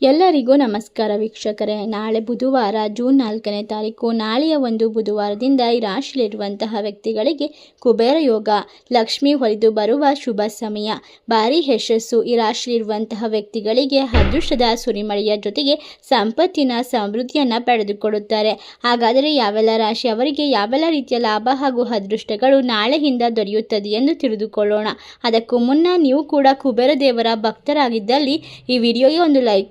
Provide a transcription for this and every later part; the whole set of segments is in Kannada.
ಎಲ್ಲರಿಗೂ ನಮಸ್ಕಾರ ವೀಕ್ಷಕರೇ. ನಾಳೆ ಬುಧವಾರ ಜೂನ್ ನಾಲ್ಕನೇ ತಾರೀಕು, ನಾಳೆಯ ಒಂದು ಬುಧವಾರದಿಂದ ಈ ರಾಶಿಯಲ್ಲಿರುವಂತಹ ವ್ಯಕ್ತಿಗಳಿಗೆ ಕುಬೇರ ಯೋಗ, ಲಕ್ಷ್ಮಿ ಹೊಲಿದು ಬರುವ ಶುಭ ಸಮಯ. ಭಾರಿ ಯಶಸ್ಸು. ಈ ರಾಶಿಯಲ್ಲಿರುವಂತಹ ವ್ಯಕ್ತಿಗಳಿಗೆ ಅದೃಷ್ಟದ ಸುರಿಮಳೆಯ ಜೊತೆಗೆ ಸಂಪತ್ತಿನ ಸಮೃದ್ಧಿಯನ್ನು ಪಡೆದುಕೊಳ್ಳುತ್ತಾರೆ. ಹಾಗಾದರೆ ಯಾವೆಲ್ಲ ರಾಶಿ ಅವರಿಗೆ ಯಾವೆಲ್ಲ ರೀತಿಯ ಲಾಭ ಹಾಗೂ ಅದೃಷ್ಟಗಳು ನಾಳೆಯಿಂದ ದೊರೆಯುತ್ತದೆ ಎಂದು ತಿಳಿದುಕೊಳ್ಳೋಣ. ಅದಕ್ಕೂ ಮುನ್ನ ನೀವು ಕೂಡ ಕುಬೇರ ದೇವರ ಭಕ್ತರಾಗಿದ್ದಲ್ಲಿ ಈ ವಿಡಿಯೋಗೆ ಒಂದು ಲೈಕ್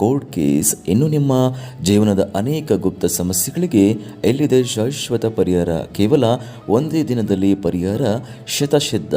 ಕೋರ್ಟ್ ಕೇಸ್ ಇನ್ನು ನಿಮ್ಮ ಜೀವನದ ಅನೇಕ ಗುಪ್ತ ಸಮಸ್ಯೆಗಳಿಗೆ ಎಲ್ಲಿದೆ ಶಾಶ್ವತ ಪರಿಹಾರ? ಕೇವಲ ಒಂದೇ ದಿನದಲ್ಲಿ ಪರಿಹಾರ? ಶತಸಿದ್ಧ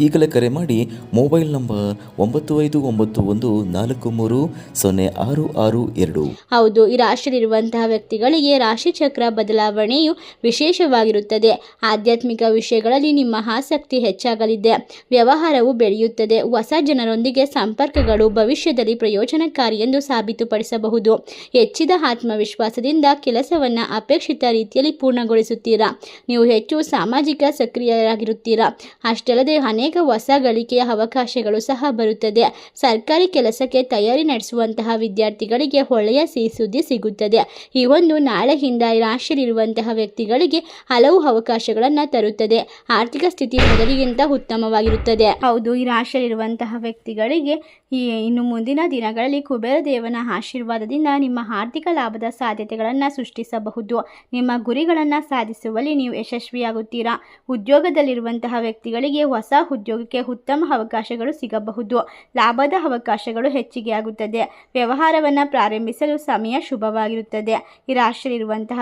ಈಗಲೇ ಕರೆ ಮಾಡಿ ಮೊಬೈಲ್ ನಂಬರ್ ಒಂಬತ್ತು ಐದು ಒಂಬತ್ತು ಒಂದು ನಾಲ್ಕು ಮೂರು ಸೊನ್ನೆ ಆರು ಆರು ಎರಡು. ಹೌದು, ಈ ರಾಶಿಯಲ್ಲಿರುವಂತಹ ವ್ಯಕ್ತಿಗಳಿಗೆ ರಾಶಿ ಚಕ್ರ ಬದಲಾವಣೆಯು ವಿಶೇಷವಾಗಿರುತ್ತದೆ. ಆಧ್ಯಾತ್ಮಿಕ ವಿಷಯಗಳಲ್ಲಿ ನಿಮ್ಮ ಆಸಕ್ತಿ ಹೆಚ್ಚಾಗಲಿದೆ. ವ್ಯವಹಾರವು ಬೆಳೆಯುತ್ತದೆ. ಹೊಸ ಜನರೊಂದಿಗೆ ಸಂಪರ್ಕಗಳು ಭವಿಷ್ಯದಲ್ಲಿ ಪ್ರಯೋಜನಕಾರಿ ಎಂದು ಸಾಬೀತುಪಡಿಸಬಹುದು. ಹೆಚ್ಚಿದ ಆತ್ಮವಿಶ್ವಾಸದಿಂದ ಕೆಲಸವನ್ನು ಅಪೇಕ್ಷಿತ ರೀತಿಯಲ್ಲಿ ಪೂರ್ಣಗೊಳಿಸುತ್ತೀರಾ? ನೀವು ಹೆಚ್ಚು ಸಾಮಾಜಿಕ ಸಕ್ರಿಯರಾಗಿರುತ್ತೀರಾ? ಅಷ್ಟಲ್ಲದೆ ಅನೇಕ ಹೊಸ ಗಳಿಕೆಯ ಅವಕಾಶಗಳು ಸಹ ಬರುತ್ತದೆ. ಸರ್ಕಾರಿ ಕೆಲಸಕ್ಕೆ ತಯಾರಿ ನಡೆಸುವಂತಹ ವಿದ್ಯಾರ್ಥಿಗಳಿಗೆ ಒಳ್ಳೆಯ ಸಿಹಿ ಸುದ್ದಿ ಸಿಗುತ್ತದೆ. ಈ ಒಂದು ನಾಳೆಯಿಂದ ರಾಶಿಯಲ್ಲಿರುವಂತಹ ವ್ಯಕ್ತಿಗಳಿಗೆ ಹಲವು ಅವಕಾಶಗಳನ್ನು ತರುತ್ತದೆ. ಆರ್ಥಿಕ ಸ್ಥಿತಿ ಮೊದಲಿಗಿಂತ ಉತ್ತಮವಾಗಿರುತ್ತದೆ. ಹೌದು, ಈ ರಾಶಿಯಲ್ಲಿರುವಂತಹ ವ್ಯಕ್ತಿಗಳಿಗೆ ಈ ಇನ್ನು ಮುಂದಿನ ದಿನಗಳಲ್ಲಿ ಕುಬೇರ ದೇವನ ಆಶೀರ್ವಾದದಿಂದ ನಿಮ್ಮ ಆರ್ಥಿಕ ಲಾಭದ ಸಾಧ್ಯತೆಗಳನ್ನು ಸೃಷ್ಟಿಸಬಹುದು. ನಿಮ್ಮ ಗುರಿಗಳನ್ನು ಸಾಧಿಸುವಲ್ಲಿ ನೀವು ಯಶಸ್ವಿಯಾಗುತ್ತೀರಾ? ಉದ್ಯೋಗದಲ್ಲಿರುವಂತಹ ವ್ಯಕ್ತಿಗಳಿಗೆ ಹೊಸ ಉದ್ಯೋಗಕ್ಕೆ ಉತ್ತಮ ಅವಕಾಶಗಳು ಸಿಗಬಹುದು. ಲಾಭದ ಅವಕಾಶಗಳು ಹೆಚ್ಚಿಗೆ ಆಗುತ್ತದೆ. ವ್ಯವಹಾರವನ್ನು ಪ್ರಾರಂಭಿಸಲು ಸಮಯ ಶುಭವಾಗಿರುತ್ತದೆ. ಈ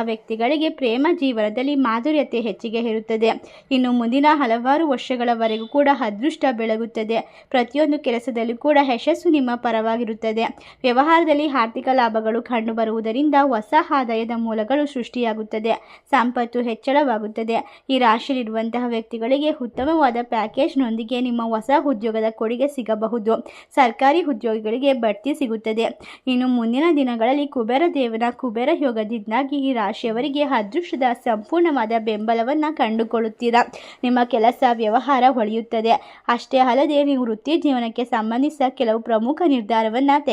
ವ್ಯಕ್ತಿಗಳಿಗೆ ಪ್ರೇಮ ಜೀವನದಲ್ಲಿ ಮಾಧುರ್ಯತೆ ಹೆಚ್ಚಿಗೆ ಇರುತ್ತದೆ. ಇನ್ನು ಮುಂದಿನ ಹಲವಾರು ವರ್ಷಗಳವರೆಗೂ ಕೂಡ ಅದೃಷ್ಟ ಬೆಳಗುತ್ತದೆ. ಪ್ರತಿಯೊಂದು ಕೆಲಸದಲ್ಲೂ ಕೂಡ ಯಶಸ್ಸು ನಿಮ್ಮ ಪರವಾಗಿರುತ್ತದೆ. ವ್ಯವಹಾರದಲ್ಲಿ ಆರ್ಥಿಕ ಲಾಭಗಳು ಕಂಡುಬರುವುದರಿಂದ ಹೊಸ ಆದಾಯದ ಮೂಲಗಳು ಸೃಷ್ಟಿಯಾಗುತ್ತದೆ. ಸಂಪತ್ತು ಹೆಚ್ಚಳವಾಗುತ್ತದೆ. ಈ ರಾಶಿಯಲ್ಲಿರುವಂತಹ ವ್ಯಕ್ತಿಗಳಿಗೆ ಉತ್ತಮವಾದ ಪ್ಯಾಕೇಜ್ನೊಂದಿಗೆ ನಿಮ್ಮ ಹೊಸ ಉದ್ಯೋಗದ ಕೊಡುಗೆ ಸಿಗಬಹುದು. ಸರ್ಕಾರಿ ಉದ್ಯೋಗಿಗಳಿಗೆ ಬಡ್ತಿ ಸಿಗುತ್ತದೆ. ಇನ್ನು ಮುಂದಿನ ದಿನಗಳಲ್ಲಿ ಕುಬೇರ ದೇವನ ಕುಬೇರ ಯೋಗದಿಂದಾಗಿ ಈ ರಾಶಿಯವರಿಗೆ ಅದೃಷ್ಟದ ಸಂಪೂರ್ಣವಾದ ಬೆಂಬಲವನ್ನು ಕಂಡುಕೊಳ್ಳುತ್ತೀರಾ? ನಿಮ್ಮ ಕೆಲಸ, ವ್ಯವಹಾರ ಹೊಳೆಯುತ್ತದೆ ಅಷ್ಟೇ ಅಲ್ಲದೆ ನೀವು ವೃತ್ತಿ ಜೀವನಕ್ಕೆ ಸಂಬಂಧಿಸಿದ ಕೆಲವು ಪ್ರಮುಖ ನಿರ್ಧಾರವನ್ನು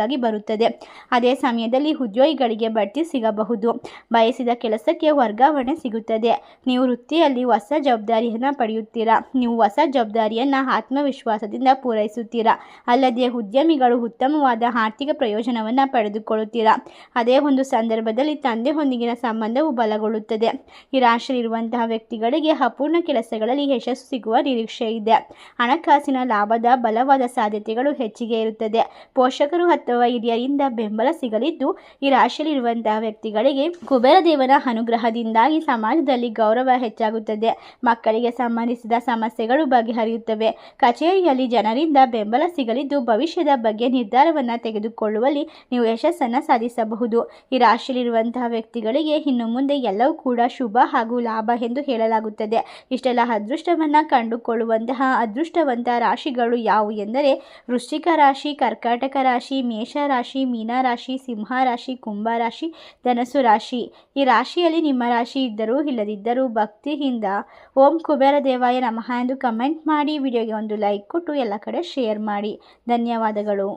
ತೆಗೆದುಕೊಳ್ಳಬೇಕಾಗಿ ಬರುತ್ತದೆ. ಅದೇ ಸಮಯದಲ್ಲಿ ಉದ್ಯೋಗಿಗಳಿಗೆ ಬಡ್ತಿ ಸಿಗಬಹುದು. ಬಯಸಿದ ಕೆಲಸಕ್ಕೆ ವರ್ಗಾವಣೆ ಸಿಗುತ್ತದೆ. ನೀವು ವೃತ್ತಿಯಲ್ಲಿ ಹೊಸ ಜವಾಬ್ದಾರಿಯನ್ನು ಪಡೆಯುತ್ತೀರಾ? ನೀವು ಹೊಸ ಜವಾಬ್ದಾರಿಯನ್ನು ಆತ್ಮವಿಶ್ವಾಸದಿಂದ ಪೂರೈಸುತ್ತೀರಾ? ಅಲ್ಲದೆ ಉದ್ಯಮಿಗಳು ಉತ್ತಮವಾದ ಆರ್ಥಿಕ ಪ್ರಯೋಜನವನ್ನು ಪಡೆದುಕೊಳ್ಳುತ್ತೀರಾ? ಅದೇ ಒಂದು ಸಂದರ್ಭದಲ್ಲಿ ತಂದೆಯೊಂದಿಗಿನ ಸಂಬಂಧವು ಬಲಗೊಳ್ಳುತ್ತದೆ. ಈ ರಾಶಿಯಲ್ಲಿರುವಂತಹ ವ್ಯಕ್ತಿಗಳಿಗೆ ಅಪೂರ್ಣ ಕೆಲಸಗಳಲ್ಲಿ ಯಶಸ್ಸು ಸಿಗುವ ನಿರೀಕ್ಷೆ ಇದೆ ಹಣಕಾಸಿನ ಲಾಭದ ಬಲವಾದ ಸಾಧ್ಯತೆಗಳು ಹೆಚ್ಚಿಗೆ ಇರುತ್ತದೆ. ಪೋಷಕರು ಅಥವಾ ಹಿರಿಯರಿಂದ ಬೆಂಬಲ ಸಿಗಲಿದ್ದು, ಈ ರಾಶಿಯಲ್ಲಿರುವಂತಹ ವ್ಯಕ್ತಿಗಳಿಗೆ ಕುಬೇರ ದೇವನ ಅನುಗ್ರಹದಿಂದಾಗಿ ಸಮಾಜದಲ್ಲಿ ಗೌರವ ಹೆಚ್ಚಾಗುತ್ತದೆ. ಮಕ್ಕಳಿಗೆ ಸಂಬಂಧಿಸಿದ ಸಮಸ್ಯೆಗಳು ಬಗೆಹರಿಯುತ್ತವೆ. ಕಚೇರಿಯಲ್ಲಿ ಜನರಿಂದ ಬೆಂಬಲ ಸಿಗಲಿದ್ದು, ಭವಿಷ್ಯದ ಬಗ್ಗೆ ನಿರ್ಧಾರವನ್ನು ತೆಗೆದುಕೊಳ್ಳುವಲ್ಲಿ ನೀವು ಯಶಸ್ಸನ್ನು ಸಾಧಿಸಬಹುದು. ಈ ರಾಶಿಯಲ್ಲಿರುವಂತಹ ವ್ಯಕ್ತಿಗಳಿಗೆ ಇನ್ನು ಮುಂದೆ ಎಲ್ಲವೂ ಕೂಡ ಶುಭ ಹಾಗೂ ಲಾಭ ಎಂದು ಹೇಳಲಾಗುತ್ತದೆ. ಇಷ್ಟೆಲ್ಲ ಅದೃಷ್ಟವನ್ನು ಕಂಡುಕೊಳ್ಳುವಂತಹ ಅದೃಷ್ಟವಂತ ರಾಶಿಗಳು ಯಾವುವು ಎಂದರೆ ವೃಶ್ಚಿಕ ರಾಶಿ, ಕರ್ಕಾಟಕ ರಾಶಿ ಮೇಷ ರಾಶಿ ಮೀನ ರಾಶಿ ಸಿಂಹ ರಾಶಿ ಕುಂಭ ರಾಶಿ ಧನಸು ರಾಶಿ. ಈ ರಾಶಿಯಲ್ಲಿ ನಿಮ್ಮ ರಾಶಿ ಇದ್ದರೂ ಇಲ್ಲದಿದ್ದರೂ ಭಕ್ತಿಯಿಂದ ಓಂ ಕುಬೇರ ದೇವಾಯ ನಮಃ ಎಂದು ಕಮೆಂಟ್ ಮಾಡಿ, ವಿಡಿಯೋಗೆ ಒಂದು ಲೈಕ್ ಕೊಟ್ಟು ಎಲ್ಲ ಕಡೆ ಶೇರ್ ಮಾಡಿ. ಧನ್ಯವಾದಗಳು.